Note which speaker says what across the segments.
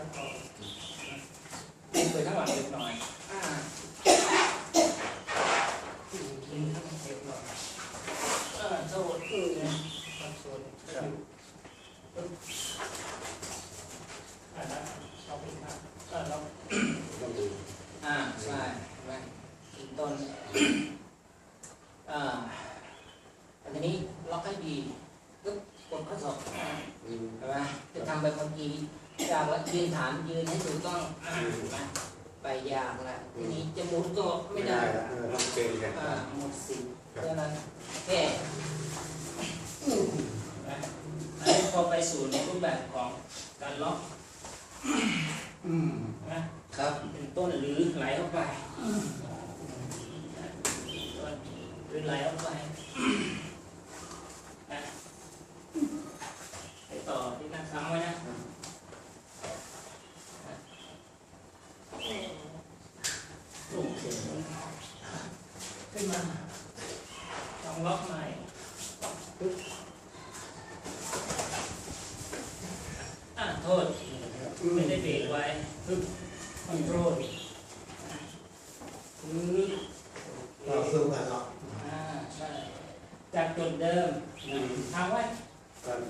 Speaker 1: แล้วก็ดึงไปข้างหลังเล็กน้อยอ่าดึงข้างหลังเล็กน้อยอ่าโทษอือนะครับโทษครับปึ๊บอ่านะเอาไปครับอ่าเรา
Speaker 2: ต้องดู
Speaker 1: อ่าใช่เห็นไหมถึงต้น อ่าอันนี้ล็อกให้ดีปึ๊บกดข้อศอกอ่า
Speaker 2: อืม
Speaker 1: เห็นไหมจะทำไปเมื่อกี้ ยากแล้วยืนฐานยืนให้ถูกต้องอ่าเห็นไหมไปยากละทีนี้จะหมุนก็ไม่ได้
Speaker 2: ละเออต้องเก่งแค่
Speaker 1: อ่าหมดสิทธิ์
Speaker 2: ครับ
Speaker 1: เพราะฉะนั้นแค่อืมเห็นไหมอันนี้พอไปสู่ในรูปแบบของการล็อก
Speaker 2: อืม
Speaker 1: นะครับเป็นต้นหรือไหลเข้าไปต้นหรือไหลเข้าไปนะไปต่อที่นั่งค้างไว้นะโอเค ขึ้นมาลองล็อกใหม่ปึ๊บอะโทษ ไม่ได้เบรกไว้ปึ๊บคอนโทรลปึ๊บ
Speaker 2: เราสู้กันเนาะ
Speaker 1: อ่าใช่ จากจุดเดิม
Speaker 2: อืม
Speaker 1: ทางไว้
Speaker 2: กัน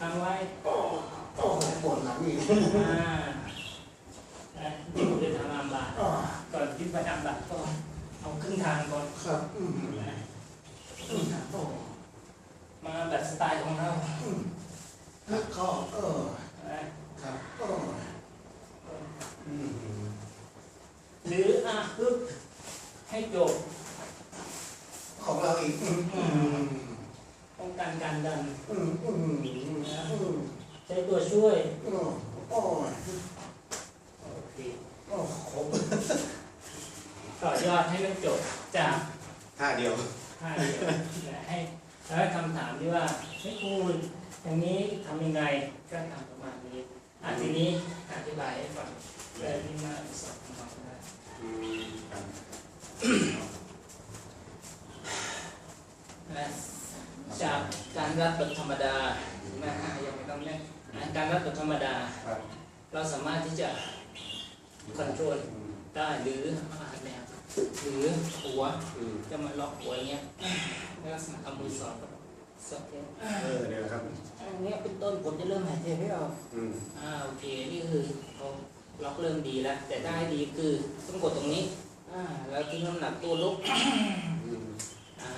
Speaker 1: ทางไว้
Speaker 2: โอ้โอ้ปวดหลังอีก
Speaker 1: อ่านะที่ผมจะทำอัมบาต
Speaker 2: อ่า
Speaker 1: ก่อนที่ไปอัมบาตก็ เอาครึ่งทางก่อน
Speaker 2: ครับอืม
Speaker 1: นะครึ่งทางโอ้มาแบบสไตล์ของเรา
Speaker 2: แล้วก็เออ
Speaker 1: นะครับ
Speaker 2: เอออืม
Speaker 1: หรืออะปึ๊บให้จบ
Speaker 2: ของเราอีกอืมอืม
Speaker 1: ป้องกันการดัน
Speaker 2: อืมอืมอืม
Speaker 1: ใช้ตัวช่วย
Speaker 2: โอ้โอ้ย
Speaker 1: โอเค
Speaker 2: โอ้ครบ
Speaker 1: ต่ อยอดให้มันจบจาก
Speaker 2: ท่าเดียว
Speaker 1: ท่าเดียวนะให้แล้วคำถามที่ว่าให้ยครูอย่างนี้ทำยังไงก็ทำประมาณนี้อะทีนี้อธิบายให้ฟังเลยที่มาสอนของเราได้
Speaker 2: อืมครับ
Speaker 1: นะจากการรัดแบบธรรมดานะฮะยังไม่ต้องเล่นนะการรัดแบบธรรมดา
Speaker 2: ครับ
Speaker 1: เราสามารถที่จะคอนโทรล
Speaker 2: อืม
Speaker 1: ได้หรืออาแนว หรือหัว
Speaker 2: อืม
Speaker 1: จะมาล็อกหัวอย่างเงี้ยในลักษณะเอามือสอดกับสอดแขน
Speaker 2: เออเนี่ยนะครับ
Speaker 1: อันเนี้ยเป็นต้นผมจะเริ่มหายใจไม่ออก
Speaker 2: อืม
Speaker 1: อ่าโอเคนี่คือเขาล็อกเริ่มดีแล้ว แต่ได้ดีคือต้องกดตรงนี้อ่าแล้วทิ้งน้ำหนักตัวลุก
Speaker 2: อืม
Speaker 1: อ่า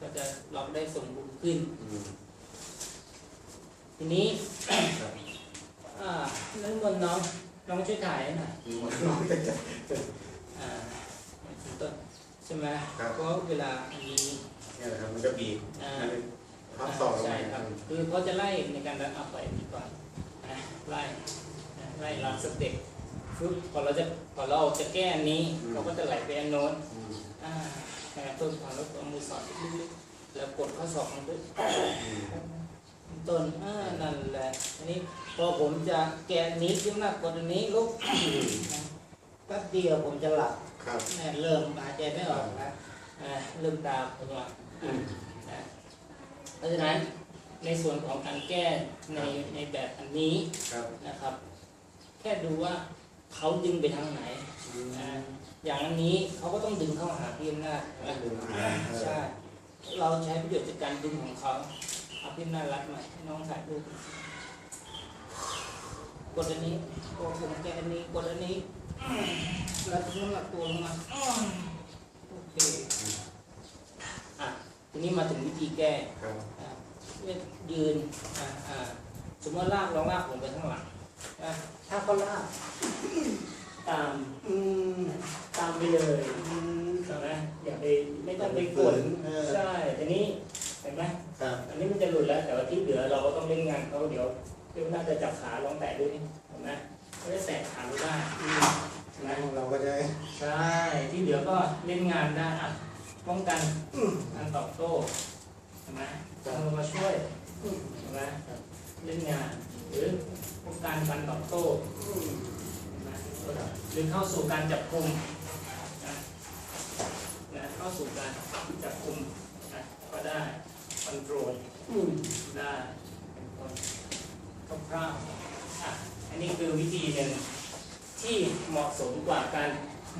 Speaker 1: ก็จะล็อกได้สมบูรณ์ขึ้น
Speaker 2: อืม
Speaker 1: ทีนี้
Speaker 2: ครับ
Speaker 1: อ่านั่นบนน้องน้องช่วยถ่ายให้หน่อย
Speaker 2: อืมน้องจะจะ
Speaker 1: อ่าต้นใช่ไหม
Speaker 2: ครับ
Speaker 1: เพราะเวลาอันนี้
Speaker 2: เนี่ยนะครับมันจะบีบ
Speaker 1: อ่า
Speaker 2: มันพับต่อลง
Speaker 1: ใช่
Speaker 2: ไป
Speaker 1: ครับคือเขาจะไล่ในการรัดเอาไปนี่ก่อนนะไล่นะไล่รัดสเต็ปฟึบพอเราจะพอเราจะแก้อันนี้เราก็จะไหลไปอันโน้น
Speaker 2: อืม
Speaker 1: อ่านะเพิ่มความรู้ตัวมือสอดลึกๆแล้วกดข้อศอกลงไป
Speaker 2: อืม
Speaker 1: ต้นอ่านั่นแหละอันนี้พอผมจะแกะนี้ขึ้นมากดอันนี้ลุกแป๊บเดียวผมจะหลับ
Speaker 2: ครับ
Speaker 1: แม่เริ่มหายใจไม่ออกแล้วอ่าเริ่มตาผมหลับ
Speaker 2: อืม
Speaker 1: นะเพราะฉะนั้นในส่วนของการแก้ในในแบบอันนี้
Speaker 2: ครับ
Speaker 1: นะครับ แค่ดูว่าเขาดึงไปทางไหน
Speaker 2: อืม
Speaker 1: อ่าอย่างอันนี้เขาก็ต้องดึงเข้าหาพี่อำนาจนะ
Speaker 2: ดึงมาเออ
Speaker 1: ใช่เราใช้ประโยชน์จากการดึงของเขาเอาพี่อำนาจรัดหน่อยให้น้องถ่ายรูปกดอันนี้กดผมแกะอันนี้กดอันนี้ แล้วทิ้งน้ำหนักตัวลงมาโอเคอะทีนี้มาถึงวิธีแก้
Speaker 2: ครับ
Speaker 1: อะยืนอะอะสมมติลากลองลากลงไปข้างหลังอะถ้าเขาลากตาม
Speaker 2: อืม
Speaker 1: ตามไปเลย
Speaker 2: อืม
Speaker 1: ใช่ไหมอย่าไปไม่ต้องไปกด
Speaker 2: เออ
Speaker 1: ใช่ทีนี้เห็นไหม
Speaker 2: ครับ
Speaker 1: อันนี้มันจะหลุดแล้ว แต่ว่าที่เหลือเราก็ต้องเล่นงานเขาเดี๋ยวเดี๋ยวน่าจะจับขาลองแตะดูนี่เห็นไหมไม่ได้แตะขาไม่ได้ เห็นไหม
Speaker 2: เราก็จะ
Speaker 1: ใช่ที่เหลือก็เล่นงานได้อะป้องกันการตอบโต้นไหมเอามาช่วยนไหมเล่นงาน หรือป้องกันการตอบโต้เห็นไหรือเข้าสู่การจับกลุ่มนะนะเข้าสู่การจับกลุ่มนะก็ได้คอนโทรล
Speaker 2: อืม
Speaker 1: ได้เป็นต้นคร่าวๆอะนนี้คือวิธีหนึ่ง ที่เหมาะสมกว่าการ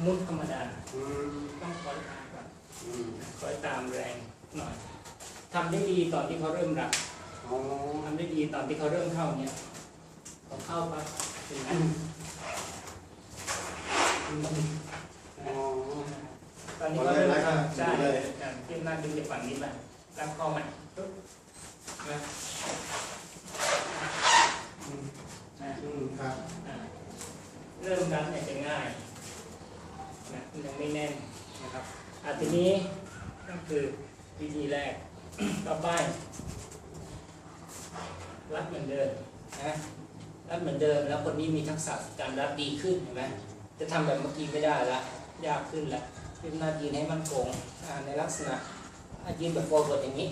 Speaker 1: มุดธรรมดา
Speaker 2: อืม
Speaker 1: ต้องคอยตามก่อน
Speaker 2: อืม
Speaker 1: คอยตามแรงหน่อยทำได้ดีตอนที่เขาเริ่มรับ
Speaker 2: อ๋อ
Speaker 1: ทำได้ดีตอนที่เขาเริ่มเข้าเนี่ยพอเข้าปั๊บถึงไหม
Speaker 2: อ๋อ
Speaker 1: ตอนนี้เขาเริ่มเข้าใช่
Speaker 2: เลย
Speaker 1: อย่างที่หน้าดึงจากฝั่งนี้มารับเข้ามาปุ๊บนะ
Speaker 2: อืม
Speaker 1: นะ
Speaker 2: อืมครับ
Speaker 1: อ่า เริ่มรับเนี่ยจะง่ายนะยังไม่แน่นนะครับอะทีนี้นั่นคือวิธีแรกต่อไปรับเหมือนเดิมนะรับเหมือนเดิมแล้วคนนี้มีทักษะการรับดีขึ้นเห็นไหมจะทำแบบเมื่อกี้ไม่ได้ละยากขึ้นละยืนหน้ายืนให้มันคงในลักษณะอะยืนแบบโฟล์ดอย่างนี้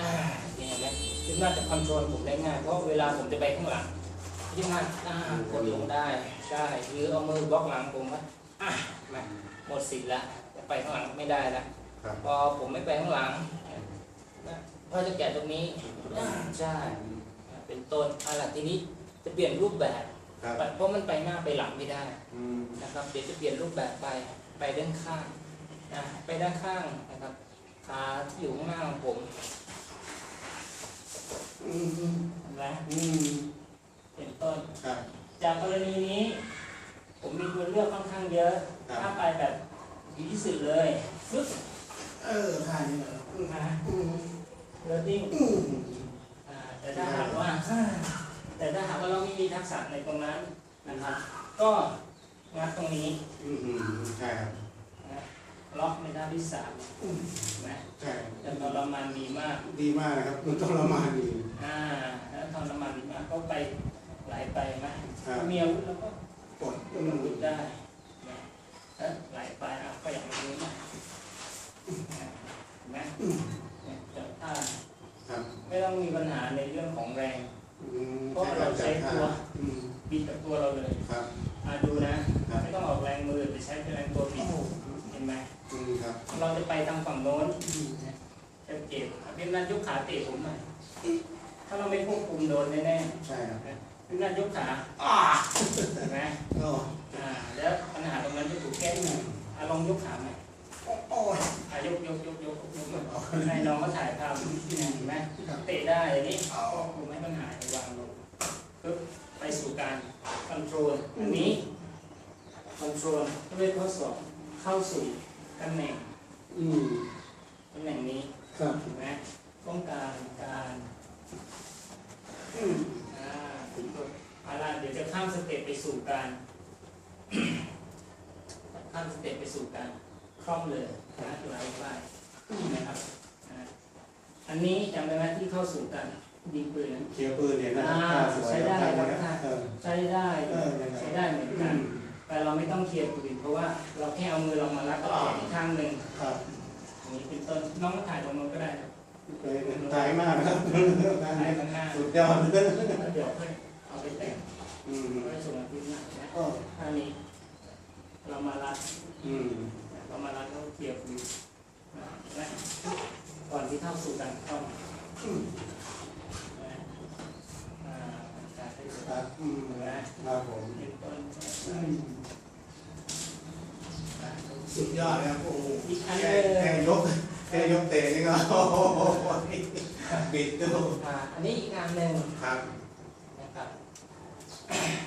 Speaker 1: อ่าเห็นไหมยืนหน้าจะคอนโทรลผมได้ง่ายเพราะเวลาผมจะไปข้างหลัง ยืนหน้าอ่ากดลงได้ใช่หรือเอามือบล็อกหลังผมว่าอะมาหมดสิทธิ์ละจะไปข้างหลังไม่ได้ละ
Speaker 2: ครับ
Speaker 1: พอผมไม่ไปข้างหลังนะก็จะแกะตรงนี้อ่าใช่เป็นต้นอะไรทีนี้จะเปลี่ยนรูปแบบ
Speaker 2: ครับ
Speaker 1: เพราะมันไปหน้าไปหลังไม่ได้
Speaker 2: อืม
Speaker 1: นะครับเดี๋ยวจะเปลี่ยนรูปแบบไปไปด้านข้างนะไปด้านข้างนะครับขาที่อยู่ข้างหน้าของผม
Speaker 2: อืมอืม
Speaker 1: เห็นไหม
Speaker 2: อืม
Speaker 1: เป็นต้น
Speaker 2: ครับ
Speaker 1: จากกรณีนี้ ผมมีตัวเลือกค่อนข้างเยอะ
Speaker 2: ครั
Speaker 1: ถ้า
Speaker 2: บ
Speaker 1: ไปแบบดีที่สุดเลยปึ๊บ
Speaker 2: เออท่านี้เหรอ
Speaker 1: นะ
Speaker 2: อืม
Speaker 1: เรดดิ้ง
Speaker 2: อืม
Speaker 1: อ่าแต่ถ้าหากว่า แต่ถ้าหากว่าเราไม่มีทักษะในตรงนั้นนะครับ ก็งัดตรงนี้
Speaker 2: อืมอืมใช่ครับ
Speaker 1: นะล็อกในด้านที่สาม
Speaker 2: อืม
Speaker 1: นะ
Speaker 2: ใช่
Speaker 1: จะทรมานดีมาก
Speaker 2: ดีมากนะครับมันต้องละมานดี
Speaker 1: อ่าแล้วทรมานดีมากก็ไป ไหลไปไหม
Speaker 2: ครับ
Speaker 1: ถ้ามีอาวุธแล้วก็
Speaker 2: กดอื
Speaker 1: อาวุ
Speaker 2: ม
Speaker 1: ธได้นะแล้วไหลไปอะก็อย่างนี้นะเห็นไหมเนี่ยจับท่า
Speaker 2: ครับ
Speaker 1: ไม่ต้องมีปัญหาในเรื่องของแรง
Speaker 2: อืม
Speaker 1: เพราะเราใช้ตัว
Speaker 2: อืม
Speaker 1: บิดกับตัวเราเลย
Speaker 2: ครับ
Speaker 1: อ่าดูนะครับไม่ต้องออกแรงมือไปใช้แรงตัวบิดเห็นไหม
Speaker 2: อืมครับ
Speaker 1: เราจะไปทางฝั่งโน้นจะเก็บพี่นันยกขาเตะผมหน่อยถ้าเราไม่ควบคุมโดนแน่
Speaker 2: ใช่ครับ
Speaker 1: ๆพี่นันยกขาอ่าเห็นไหม
Speaker 2: ก็
Speaker 1: อ่าแล้วปัญหาตรงนั้นจะถูกแก้ที่ไหนอะลองยกขาไหม
Speaker 2: โอ้ย
Speaker 1: อะยกยกยกยกยกยกให้น้องเขาถ่ายภาพเห็นไหมเตะได้อย่างนี้ควบคุมให้มันหายวางลงปึ๊บไปสู่การคอนโทรลอันนี้คอนโทรลด้วยข้อสองเข้าสู่ตำแหน่ง
Speaker 2: อืม
Speaker 1: ตำแหน่งนี้
Speaker 2: ครับ
Speaker 1: ถูกไหมต้องการการ
Speaker 2: อืม
Speaker 1: อ่า ถึงตัวเอาล่ะเดี๋ยวจะข้ามสเต็ปไปสู่การ ข้ามสเต็ปไปสู่การคล่อมเลยนะไหลไปนะครับอ่าอันนี้จำได้ไหมที่เข้าสู่การยิงปืนนั้น
Speaker 2: เคียวปืนเนี่ยนะ
Speaker 1: อ่า
Speaker 2: ท่าสวย
Speaker 1: ใช้ได้
Speaker 2: ท่า
Speaker 1: ครับ
Speaker 2: นะเออ
Speaker 1: ใช้ได้
Speaker 2: เออยังไง
Speaker 1: ใช้ได้เหมือนกันแต่เราไม่ต้องเคลียร์ปืนเพราะว่าเราแค่เอามือเรามารัดกับแขนอีกข้างหนึ่ง
Speaker 2: ครับ
Speaker 1: อย่างนี้เป็นต้นน้องมาถ่ายตรงนู้นก็ได้ครับ
Speaker 2: เป็นตายมากนะครับ
Speaker 1: ถ่ายข้างหน้า
Speaker 2: สุดยอดเลย
Speaker 1: แล้วเดี๋ยวค่อยเอาไปแต่ง
Speaker 2: อืม
Speaker 1: ค่อยส่งมาที่หน้านะ
Speaker 2: ก็
Speaker 1: ท่านี้เรามารัด
Speaker 2: อืม
Speaker 1: เรามารัดแล้วเคลียร์ปืนนะก่อนที่เข้าสู่การคล่อม
Speaker 2: อืม
Speaker 1: นะอ่าการให้
Speaker 2: ครับอืม
Speaker 1: นะครับ
Speaker 2: ผม
Speaker 1: เป็นต้น
Speaker 2: อืมสุดยอดนะครับโอ้โห
Speaker 1: อีกอันห
Speaker 2: แค่
Speaker 1: นึง
Speaker 2: แค่ยก แค่ยกเตะนี่ก็โอ้โหบิดดู
Speaker 1: อ่าอันนี้อีกอันหนึ่ง
Speaker 2: ครับ
Speaker 1: นะครับ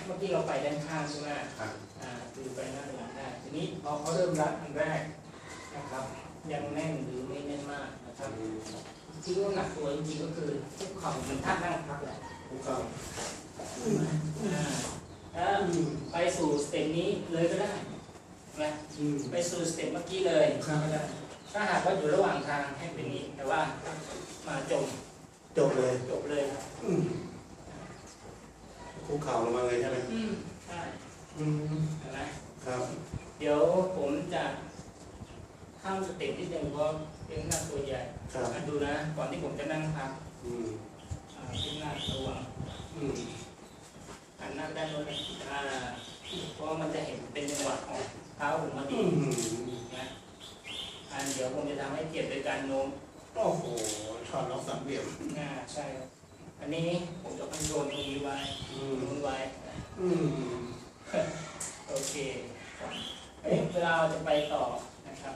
Speaker 1: เมื่อกี้เราไปด้านข้างใช่ไหม
Speaker 2: ครับ
Speaker 1: อ่าคือไปหน้าหลังได้ทีนี้พอเขาเริ่มรัดอันแรกนะครับ ยังแน่นหรือไม่แน่นมากนะครับที่ว่าหนักตัวจริงๆก็คือทุกเข่าเหมันท่านั่งพักแหละ
Speaker 2: ผมก็
Speaker 1: อ่าแล้วไปสู่สเต็ปนี้เลยก็ได้นะ
Speaker 2: อืม
Speaker 1: ไปสู่สเต็ปเมื่อกี้เลย
Speaker 2: ครับ
Speaker 1: ก็ได้ ถ้าหากว่าอยู่ระหว่างทางให้เป็นอย่างนี้แต่ว่ามาจม
Speaker 2: จบเลย
Speaker 1: จบเลยครับ
Speaker 2: อืมคุกเข่าลงมาเลยใช่ไหม
Speaker 1: อืมใช่
Speaker 2: อืม
Speaker 1: เห็นไหม
Speaker 2: ครับ
Speaker 1: เดี๋ยวผมจะข้ามสเต็ปนิดนึงเพราะเป็นหน้าตัวใหญ่
Speaker 2: ครับ
Speaker 1: อะดูนะก่อนที่ผมจะนั่งพัก
Speaker 2: อืม
Speaker 1: อ่าที่หน้าระวัง
Speaker 2: อืม
Speaker 1: หันหน้าด้านโน้นเลยอ่าเพราะว่ามันจะเห็นเป็นจังหวะของเท้าผมมาดี
Speaker 2: อืม
Speaker 1: นะอันเดี๋ยวผมจะทำให้เกียรติโดยการโน้ม
Speaker 2: โอ้โหช็อตล็อกสามเหลี่ยม
Speaker 1: อ่าใช่ครับอันนี้ผมจะคอนโทรลตรงนี้ไว้
Speaker 2: อื
Speaker 1: ตรง
Speaker 2: ม
Speaker 1: นู้นไว้นะ
Speaker 2: อืม
Speaker 1: โอเคเอ้ยเวลาเราจะไปต่อนะครับ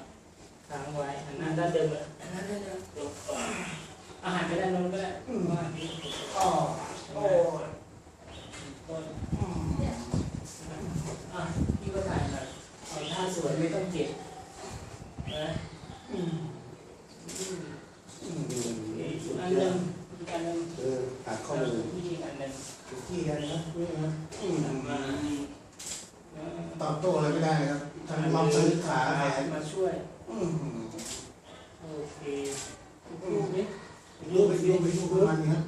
Speaker 1: ค้างไว้หันหน้าด้านเดิมเลยหันหน้าด้านเดิมอาหารไปด้านโน้นก็ได้ว่าที่
Speaker 2: อ๋อ
Speaker 1: โอ้ต้น
Speaker 2: อืม
Speaker 1: อะพี่ก็ถ่ายหน่อยเอาท่าสวยไม่ต้องเก็บนะ
Speaker 2: อืมอืม
Speaker 1: อีกอันหนึ่งอีกอันหนึ่ง
Speaker 2: เออหาข้อมูล
Speaker 1: อีกอันหนึ่ง
Speaker 2: ที่อะไรนะนี่นะอืม
Speaker 1: มาเออ
Speaker 2: ตอบโต้อะไรไม่ได้ครับทำมัมซื้อขาแขน
Speaker 1: มาช่วย
Speaker 2: อืม
Speaker 1: โอเครูปนี้
Speaker 2: รูปไปรูปไปรูปประมาณนี้ครับ